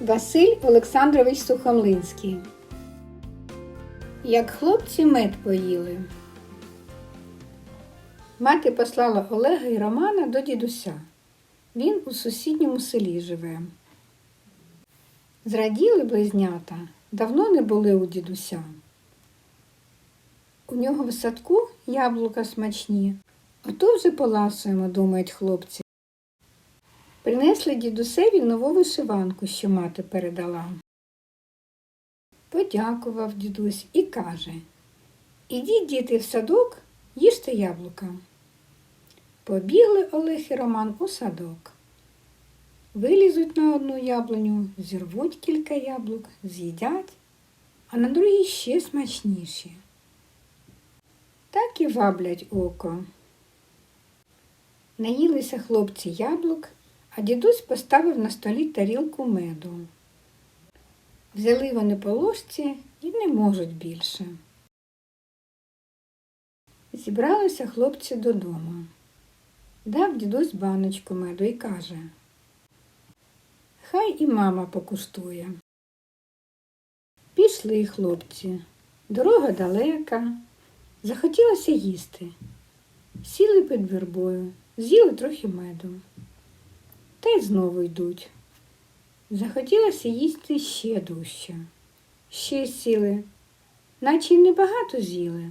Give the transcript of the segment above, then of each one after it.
Василь Олександрович Сухомлинський. Як хлопці мед поїли. Мати послала Олега і Романа до дідуся. Він у сусідньому селі живе. Зраділи близнята, давно не були у дідуся. У нього в садку яблука смачні, а то вже поласуємо, думають хлопці. Принесли дідусеві нову вишиванку, що мати передала. Подякував дідусь і каже Ідіть, діти, в садок, їжте яблука. Побігли Олег і Роман у садок. Вилізуть на одну яблуню, зірвуть кілька яблук, з'їдять, а на другій ще смачніші. Так і ваблять око. Наїлися хлопці яблук, а дідусь поставив на столі тарілку меду. Взяли вони по ложці і не можуть більше. Зібралися хлопці додому. Дав дідусь баночку меду і каже Хай і мама покуштує. Пішли хлопці. Дорога далека. Захотілося їсти. Сіли під вербою, з'їли трохи меду. Та й знову йдуть. Захотілося їсти ще дужче. Ще сіли, наче й небагато з'їли,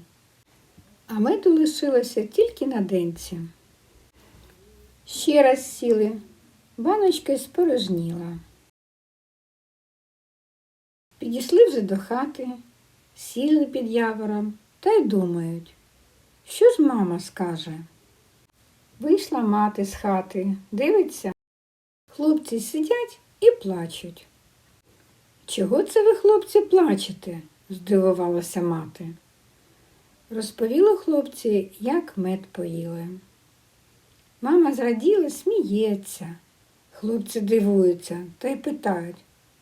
а меду лишилося тільки на денці. Ще раз сіли, баночка спорожніла. Підійшли вже до хати, сіли під явором та й думають, що ж мама скаже. Вийшла мати з хати, дивиться, хлопці сидять і плачуть. Чого це ви, хлопці, плачете? здивувалася мати. Розповіла хлопці, як мед поїли. Мама зраділа, сміється. Хлопці дивуються та й питають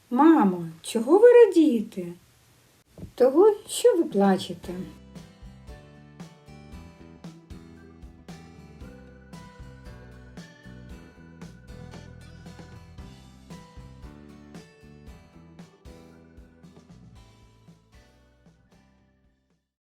Мамо, чого ви радієте? Того, що ви плачете?